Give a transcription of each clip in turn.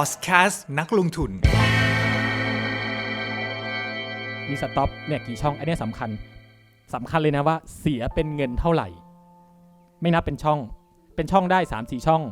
อดแคสต์นักลงทุน มีสต็อปเนี่ยกี่ช่อง อันเนี้ยสำคัญสำคัญเลยนะว่าเสียเป็นเงินเท่าไหร่ ไม่นับเป็นช่อง เป็นช่องได้3ามสี่ช่อง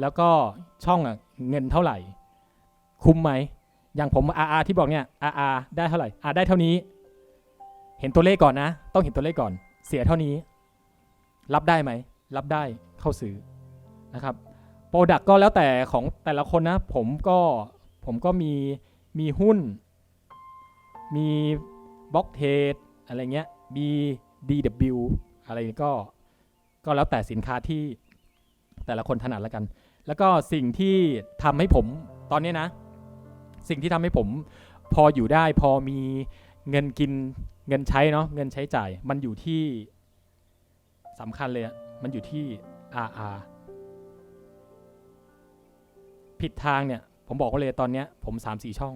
แล้วก็ช่องอะเงินเท่าไหร่ คุ้มไหม อย่างผม RR ที่บอกเนี่ย RR ได้เท่าไหร่ R ได้เท่านี้ เห็นตัวเลขก่อนนะ ต้องเห็นตัวเลขก่อน เสียเท่านี้ รับได้ไหม รับได้เข้าซื้อนะครับ โปรดักก็แล้วแต่ของแต่ละคนนะ ผมก็ผมก็มีมีหุ้น มีบล็อกเทรดอะไรเงี้ย BDW อะไรก็ก็แล้วแต่สินค้าที่แต่ละคนถนัดแล้วกัน แล้วก็สิ่งที่ทำให้ผมตอนนี้นะ สิ่งที่ทำให้ผมพออยู่ได้พอมีเงินกินเงินใช้เนาะเงินใช้จ่าย มันอยู่ที่สำคัญเลยมันอยู่ที่ RR ผิดทางเนี่ย ผมบอกว่าเลยตอนเนี้ยผม 3-4 ช่อง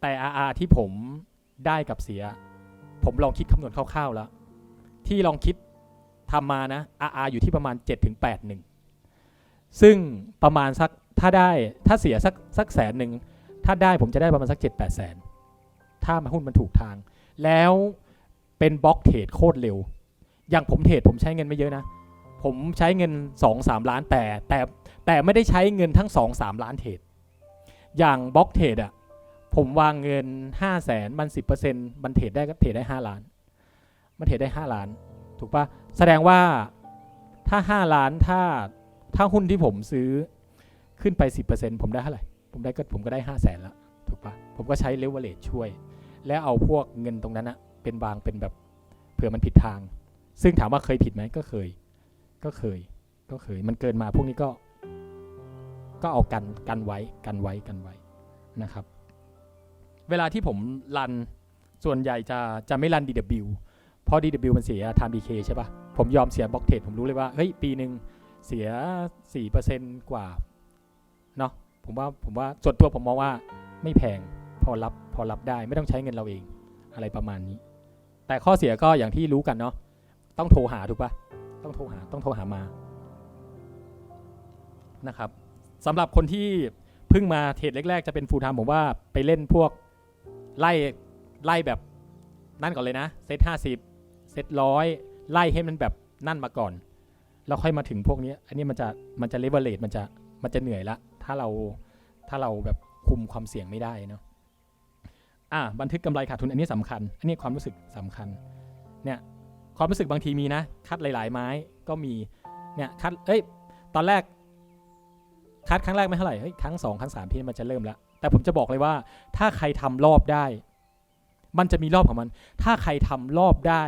แต่ RR ที่ผมได้กับเสีย ผมลองคิดคำนวณคร่าวๆแล้ว ที่ลองคิดทำมานะ RR อยู่ที่ประมาณ 7-8ซึ่งประมาณสักถ้าได้ถ้าเสียสักสักแสนหนึ่งถ้าได้ผมจะได้ประมาณสัก 7-8แสน ถ้ามาหุ้นมันถูกทาง แล้วเป็นบล็อกเทรดโคตรเร็ว อย่างผมเทรดผมใช้เงินไม่เยอะนะ ผมใช้เงิน 2-3 ล้านแต่แต่ แต่ไม่ได้ใช้เงินทั้ง 2-3 ล้านเทรดอย่างบล็อกเทรดอะผมวางเงิน 5 0 0แสนมัน10%มันเทรดได้ก็เทรดได้ 5 ล้าน มันเทรดได้ 5 ล้าน ถูกปะแสดงว่าถ้า 5 ล้านถ้าถ้าหุ้นที่ผมซื้อขึ้นไป 10%ผมได้เท่าไหร่ ผมได้ก็ผมก็ได้ 5 0 0แสนแล้วถูกปะผมก็ใช้เลเวลเลช่วย แล้วเอาพวกเงินตรงนั้นอะเป็นวางเป็นแบบเผื่อมันผิดทาง ซึ่งถามว่าเคยผิดไหมก็เคย ก็เคย ก็เคย มันเกินมาพวกนี้ก็ ก็เอากันกันไว้กันไว้กันไว้นะครับ เวลาที่ผมรันส่วนใหญ่จะจะไม่รัน DW เพราะ DW มันเสีย time decay ใช่ปะผมยอมเสียบล็อกเทรดผมรู้เลยว่าเฮ้ยปีหนึ่งเสีย 4%กว่าเนาะผมว่าผมว่าส่วนตัวผมมองว่าไม่แพงพอรับพอรับได้ไม่ต้องใช้เงินเราเองอะไรประมาณนี้ แต่ข้อเสียก็อย่างที่รู้กันเนาะต้องโทรหาถูกปะต้องโทรหาต้องโทรหามานะครับ สำหรับคนที่เพิ่งมาเทรดแรกๆ จะเป็นฟูลไทม์ผมว่าไปเล่นพวกไล่ไล่แบบนั่นก่อนเลยนะ เซตห้าสิบเซตร้อยไล่ให้มันแบบนั่นมาก่อน แล้วค่อยมาถึงพวกนี้ อันนี้มันจะมันจะเลเวลเลตมันจะมันจะเหนื่อยละ ถ้าเราถ้าเราแบบคุมความเสี่ยงไม่ได้เนาะอะบันทึกกำไรขาดทุนอันนี้สำคัญ อันนี้ความรู้สึกสำคัญเนี่ยความรู้สึกบางทีมีนะ คัดหลาย ๆ ไม้ก็มีเนี่ยคัดเอ้ยตอนแรก คัดครั้งแรกไม่เท่าไหร่เฮ้ยครั้งสองครั้งสามที่มันจะเริ่มแล้วแต่ผมจะบอกเลยว่า ถ้าใครทำรอบได้ มันจะมีรอบของมัน ถ้าใครทำรอบได้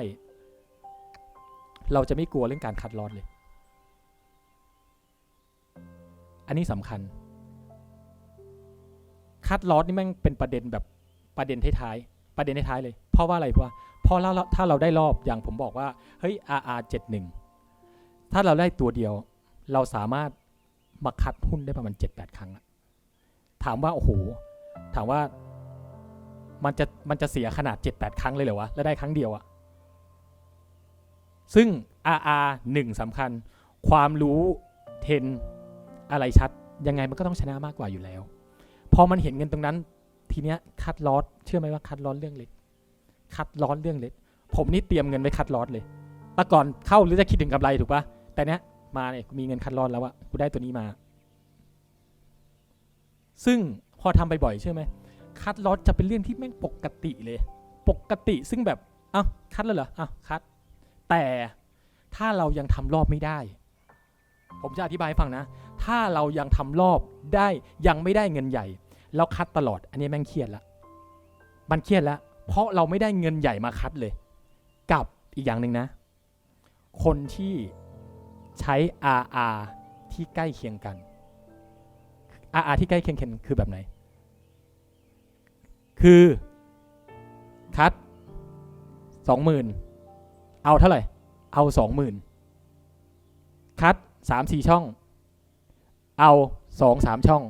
เราจะไม่กลัวเรื่องการคัดลอดเลย อันนี้สำคัญ คัดลอดนี่แม่งเป็นประเด็นแบบประเด็นท้ายๆประเด็นท้ายๆเลย เพราะว่าอะไรเพราะว่าพราะเราถ้าเราได้รอบอย่างผมบอกว่าเฮ้ย RR 71 ถ้าเราได้ตัวเดียว เราสามารถ มาคัดหุ้นได้ประมาณเจ็ดแปดครั้งอะถามว่าโอ้โหถามว่ามันจะมันจะเสียขนาดเจ็ดแปดครั้งเลยเหรอวะแล้วได้ครั้งเดียวอะซึ่ง RR หนึ่งสำคัญ ความรู้เทนอะไรชัด ยังไงมันก็ต้องชนะมากกว่าอยู่แล้ว พอมันเห็นเงินตรงนั้น ทีเนี้ยคัดลอสเชื่อไหมว่าคัดลอสเรื่องเล็กคัดลอสเรื่องเล็กผมนี่เตรียมเงินไว้คัดลอสเลยแต่ก่อนเข้าหรือจะคิดถึงกำไรถูกปะแต่เนี้ย มาเนี่ยมีเงินคัดลอดแล้วอะกูได้ตัวนี้มา ซึ่งพอทำไปบ่อยใช่ไหมคัดลอดจะเป็นเรื่องที่แม่งปกติเลย ปกติซึ่งแบบอ้าวคัดแล้วเหรออ้าวคัด แต่ถ้าเรายังทำรอบไม่ได้ ผมจะอธิบายให้ฟังนะ ถ้าเรายังทำรอบได้ยังไม่ได้เงินใหญ่ แล้วคัดตลอด อันนี้แม่งเครียดละมันเครียดล้วเพราะเราไม่ได้เงินใหญ่มาคัดเลย กับอีกอย่างหนึ่งนะ คนที่ ใช้ RR ที่ใกล้เคียงกัน RR ที่ใกล้เคียงกันคือแบบไหน คือคัดสองหมื่นเอาเท่าไหร่ เอาสองหมื่นคัดสามสี่ช่อง เอาสองสามช่อง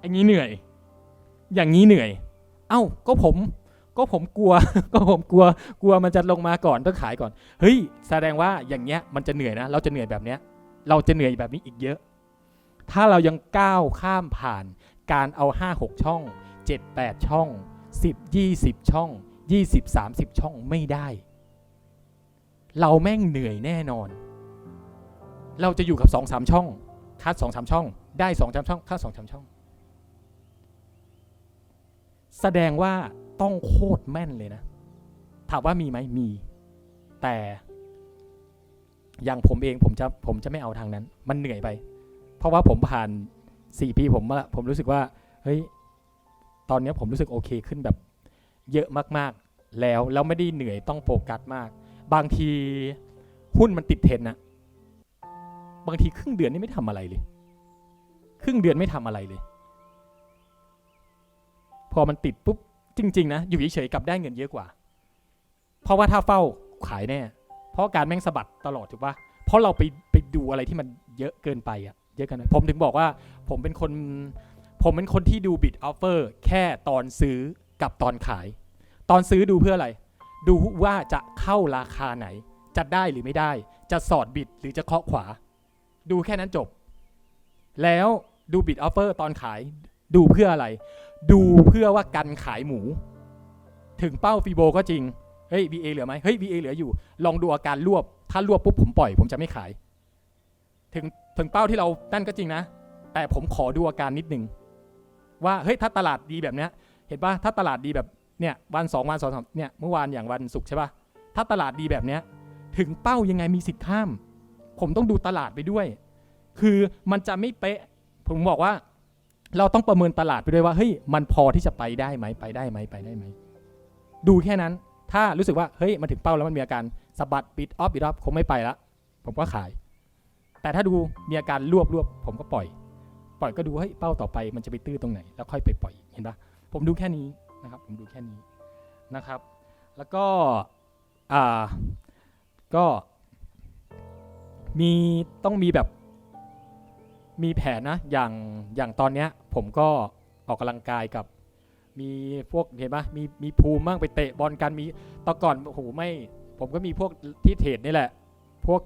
อย่างนี้เหนื่อย อย่างนี้เหนื่อย เอ้า ก็ผม ก็ผมกลัว ก็ผมกลัว กลัวมันจะลงมาก่อนต้องขายก่อน เฮ้ย แสดงว่าอย่างเงี้ยมันจะเหนื่อยนะ เราจะเหนื่อยแบบเนี้ย เราจะเหนื่อยแบบนี้อีกเยอะ ถ้าเรายังก้าวข้ามผ่านการเอา 5 6 ช่อง 7 8 ช่อง 10 20 ช่อง 20 30 ช่องไม่ได้ เราแม่งเหนื่อยแน่นอน เราจะอยู่กับ 2 3 ช่อง คัด 2 3 ช่อง ได้ 2 3 ช่อง คัด 2 3 ช่อง แสดงว่า ต้องโคตรแม่นเลยนะ ถามว่ามีไหมมี แต่อย่างผมเองผมจะผมจะไม่เอาทางนั้น มันเหนื่อยไป เพราะว่าผมผ่านสี่ปีผมมาละผมรู้สึกว่าเฮ้ยตอนนี้ผมรู้สึกโอเคขึ้นแบบเยอะมากๆ แล้วแล้วไม่ได้เหนื่อยต้องโฟกัสมาก บางทีหุ้นมันติดเทรนนะบางทีครึ่งเดือนนี่ไม่ทำอะไรเลย ครึ่งเดือนไม่ทำอะไรเลย พอมันติดปุ๊บ จริง ๆ นะ อยู่เฉยๆกลับได้เงินเยอะกว่า เพราะว่าถ้าเฝ้าขายแน่ เพราะการแม่งสะบัดตลอดถูกปะเพราะเราไปไปดูอะไรที่มันเยอะเกินไปอะเยอะเกินไปผมถึงบอกว่าผมเป็นคน ผมเป็นคนที่ดูบิดออฟเฟอร์แค่ตอนซื้อกับตอนขาย ตอนซื้อดูเพื่ออะไร ดูว่าจะเข้าราคาไหน จะได้หรือไม่ได้ จะสอดบิดหรือจะเคาะขวา ดูแค่นั้นจบ แล้วดูบิดออฟเฟอร์ตอนขาย ดูเพื่ออะไร ดูเพื่อว่ากันขายหมู ถึงเป้าฟีโบก็จริง เฮ้ย VA เหลือไหมเฮ้ย VA เหลืออยู่ ลองดูอาการรวบ ถ้ารวบปุ๊บผมปล่อย ผมจะไม่ขาย ถึงถึงเป้าที่เรานั่นก็จริงนะ แต่ผมขอดูอาการนิดนึง ว่าเฮ้ยถ้าตลาดดีแบบเนี้ย เห็นปะถ้าตลาดดีแบบเนี่ยวันสองวันสองสามเนี่ยเมื่อวานอย่างวันศุกร์ใช่ปะถ้าตลาดดีแบบเนี้ยถึงเป้ายังไงมีสิทธิ์ข้าม ผมต้องดูตลาดไปด้วย คือมันจะไม่เป๊ะ ผมบอกว่า เราต้องประเมินตลาดไปด้วยว่าเฮ้ยมันพอที่จะไปได้ไหมไปได้ไหมไปได้ไหมดูแค่นั้น ถ้ารู้สึกว่าเฮ้ยมันถึงเป้าแล้วมันมีอาการสะบัดปิดออฟปิดออฟคงไม่ไปละผมก็ขาย แต่ถ้าดูมีอาการรวบรวบผมก็ปล่อย ปล่อยก็ดูเฮ้ยเป้าต่อไปมันจะไปตื้อตรงไหน แล้วค่อยไปปล่อยเห็นปะผมดูแค่นี้นะครับ ผมดูแค่นี้นะครับ แล้วก็อ่าก็มีต้องมีแบบ มีแผนนะอย่างอย่างตอนเนี้ยผมก็ออกกำลังกายกับ มีพวกเห็นปะมีมีภูมิบ้างไปเตะบอลกันมีตอนก่อนโอ้โหไม่ ผมก็มีพวกที่เทรดนี่แหละ พวก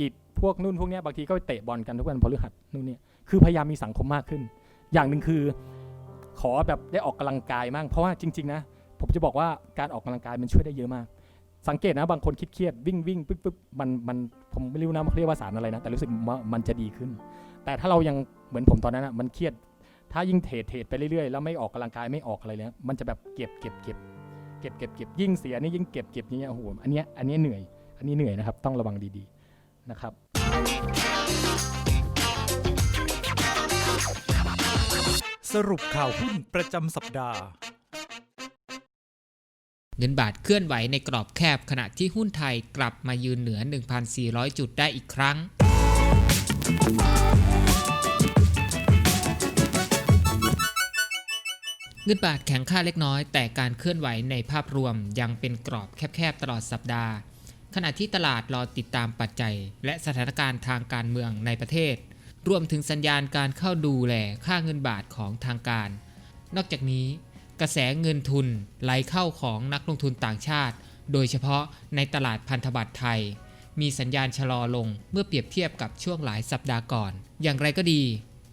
กิจพวกนู่นพวกเนี้ยบางทีก็ไปเตะบอลกันทุกวันพฤหัสนู่นเนี่ยคือพยายามมีสังคมมากขึ้น อย่างหนึ่งคือขอแบบได้ออกกำลังกายมั่งเพราะว่าจริง ๆ นะ ผมจะบอกว่าการออกกำลังกายมันช่วยได้เยอะมาก สังเกตนะบางคนคิดเครียดวิ่งวิ่งปึ๊บปึ๊บมันมันผมไม่รู้นะมันเรียกว่าสารอะไรนะ แต่รู้สึกมันจะดีขึ้น แต่ถ้าเรายังเหมือนผมตอนนั้นอะมันเครียด ถ้ายิ่งเทรดเทรดไปเรื่อยๆแล้วไม่ออกกำลังกายไม่ออกอะไรเลยนะมันจะแบบเก็บเก็บเก็บเก็บเก็บเก็บยิ่งเสียนี่ยิ่งเก็บเก็บอย่างเงี้ยโอ้โหอันเนี้ยอันเนี้ยเหนื่อย อันนี้เหนื่อยนะครับ ต้องระวังดีๆนะครับ สรุปข่าวหุ้นประจำสัปดาห์ เงินบาทเคลื่อนไหวในกรอบแคบขณะที่หุ้นไทยกลับมายืนเหนือ 1,400 จุดได้อีกครั้ง เงินบาทแข็งค่าเล็กน้อย แต่การเคลื่อนไหวในภาพรวมยังเป็นกรอบแคบๆตลอดสัปดาห์ ขณะที่ตลาดรอติดตามปัจจัย และสถานการณ์ทางการเมืองในประเทศ รวมถึงสัญญาณการเข้าดูแลค่าเงินบาทของทางการ นอกจากนี้ กระแสเงินทุนไหลเข้าของนักลงทุนต่างชาติ โดยเฉพาะในตลาดพันธบัตรไทย มีสัญญาณชะลอลงเมื่อเปรียบเทียบกับช่วงหลายสัปดาห์ก่อน อย่างไรก็ดี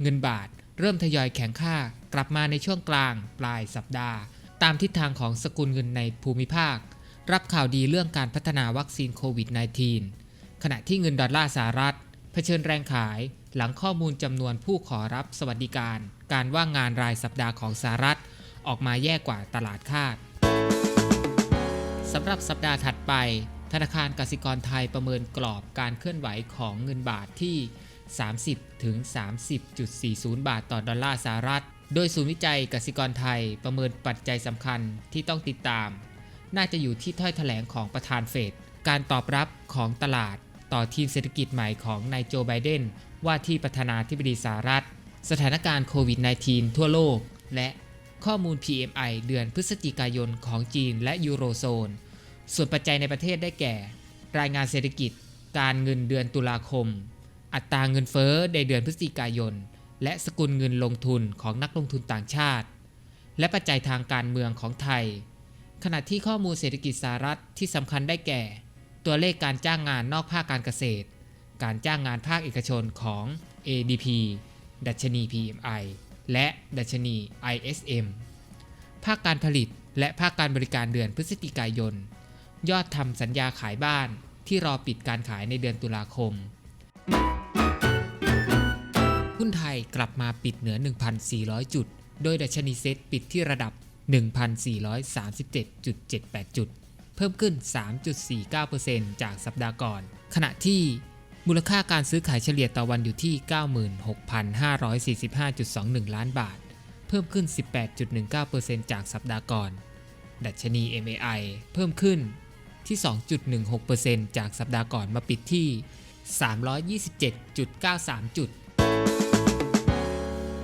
เงินบาทเริ่มทยอยแข็งค่ากลับมาในช่วงกลางปลายสัปดาห์ ตามทิศทางของสกุลเงินในภูมิภาค รับข่าวดีเรื่องการพัฒนาวัคซีนโควิด -19 ขณะที่เงินดอลลาร์สหรัฐเผชิญแรงขายหลังข้อมูลจำนวนผู้ขอรับสวัสดิการ การว่างงานรายสัปดาห์ของสหรัฐ ออกมาแย่กว่าตลาดคาดสำหรับสัปดาห์ถัดไป ธนาคารกสิกรไทยประเมินกรอบการเคลื่อนไหวของเงินบาทที่ 30ถึง30.40 บาทต่อดอลลาร์สหรัฐ โดยศูนย์วิจัยกสิกรไทยประเมินปัจจัยสำคัญที่ต้องติดตาม น่าจะอยู่ที่ถ้อยแถลงของประธานเฟด การตอบรับของตลาดต่อทีมเศรษฐกิจใหม่ของนายโจไบเดนว่าที่ประธานาธิบดีสหรัฐ สถานการณ์โควิด -19 ทั่วโลก และข้อมูล PMI เดือนพฤศจิกายนของจีนและยูโรโซน ส่วนปัจจัยในประเทศได้แก่ รายงานเศรษฐกิจ การเงินเดือนตุลาคม อัตราเงินเฟ้อในเดือนพฤศจิกายน และสกุลเงินลงทุนของนักลงทุนต่างชาติ และปัจจัยทางการเมืองของไทย ขณะที่ข้อมูลเศรษฐกิจสหรัฐที่สำคัญได้แก่ ตัวเลขการจ้างงานนอกภาคการเกษตร การจ้างงานภาคเอกชนของ ADP ดัชนี PMI และดัชนี ISM ภาคการผลิตและภาคการบริการเดือนพฤศจิกายน ยอดทำสัญญาขายบ้านที่รอปิดการขายในเดือนตุลาคม หุ้นไทยกลับมาปิดเหนือ 1,400 จุด โดยดัชนีเซ็ตปิดที่ระดับ 1,437.78 จุด เพิ่มขึ้น 3.49%จากสัปดาห์ก่อน ขณะที่มูลค่าการซื้อขายเฉลี่ยต่อวันอยู่ที่ 96,545.21 ล้านบาท เพิ่มขึ้น 18.19%จากสัปดาห์ก่อน ดัชนี MAI เพิ่มขึ้น ที่ 2.16%จากสัปดาห์ก่อนมาปิดที่ 327.93 จุด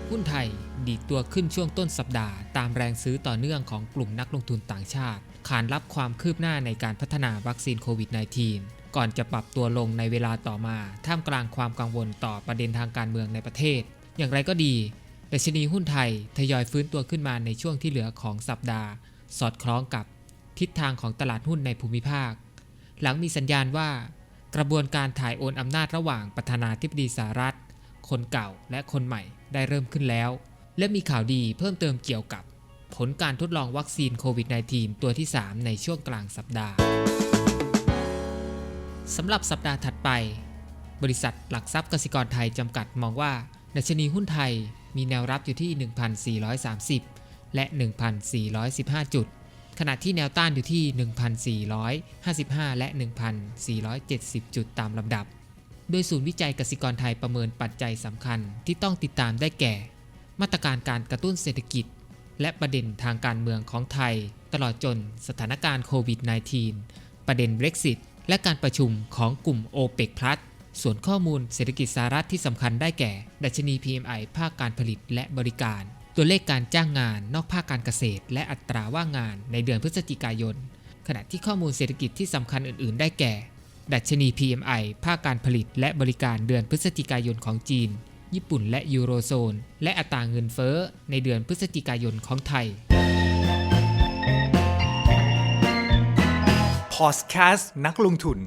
หุ้นไทยดีดตัวขึ้นช่วงต้นสัปดาห์ ตามแรงซื้อต่อเนื่องของกลุ่มนักลงทุนต่างชาติ ขานรับความคืบหน้าในการพัฒนาวัคซีนโควิด -19 ก่อนจะปรับตัวลงในเวลาต่อมา ท่ามกลางความกังวลต่อประเด็นทางการเมืองในประเทศ อย่างไรก็ดีดัชนีหุ้นไทยทยอยฟื้นตัวขึ้นมาในช่วงที่เหลือของสัปดาห์ สอดคล้องกับ ทิศทางของตลาดหุ้นในภูมิภาค หลังมีสัญญาณว่า กระบวนการถ่ายโอนอำนาจระหว่างประธานาธิบดีสหรัฐ คนเก่าและคนใหม่ได้เริ่มขึ้นแล้ว และมีข่าวดีเพิ่มเติมเกี่ยวกับ ผลการทดลองวัคซีนโควิด -19 ตัวที่ 3 ในช่วงกลางสัปดาห์สำหรับสัปดาห์ถัดไป บริษัทหลักทรัพย์กสิกรไทยจำกัดมองว่าดัชนีหุ้นไทยมีแนวรับอยู่ที่ 1,430 และ 1,415 จุด ขณะที่แนวต้านอยู่ที่ 1,455 และ 1,470 จุดตามลำดับ โดยศูนย์วิจัยกสิกรไทยประเมินปัจจัยสำคัญที่ต้องติดตามได้แก่ มาตรการการกระตุ้นเศรษฐกิจ และประเด็นทางการเมืองของไทย ตลอดจนสถานการณ์โควิด -19 ประเด็น Brexit และการประชุมของกลุ่ม OPEC Plus ส่วนข้อมูลเศรษฐกิจสหรัฐที่สำคัญได้แก่ ดัชนี PMI ภาคการผลิตและบริการ ตัวเลขการจ้างงานนอกภาคการเกษตร และอัตราว่างงานในเดือนพฤศจิกายน ขณะที่ข้อมูลเศรษฐกิจที่สำคัญอื่น ๆ ได้แก่ ดัชนี PMI ภาคการผลิตและบริการเดือนพฤศจิกายนของจีน ญี่ปุ่นและยูโรโซน และอัตราเงินเฟ้อในเดือนพฤศจิกายนของไทย พอสแคสต์นักลงทุน